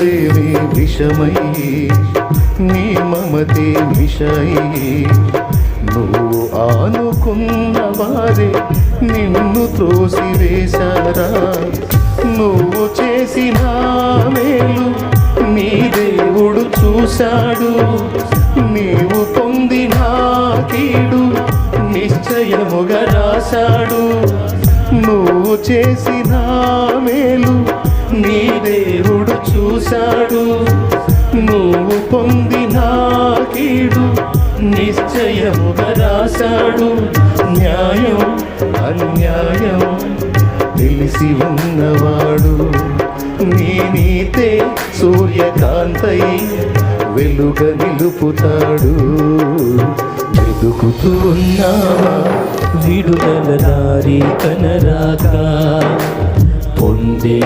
విషమయ్యి నీ మమతే విషయి. నువ్వు ఆనుకున్న వారే నిన్ను త్రోసివేశారా. నువ్వు చేసిన మేలు నీ దేవుడు చూశాడు. నీవు పొందిన కీడు నిశ్చయముగా రాశాడు. నువ్వు చేసిన మేలు చూశాడు. నువ్వు పొందిన కీడు నిశ్చయముగా రాశాడు. న్యాయం అన్యాయం తెలిసి ఉన్నవాడు. నీ నీతే సూర్యకాంతై వెలుగ నిలుపుతాడు. వెతుకుతూ ఉన్నావా? విడుదల దారి కనరాక పొందే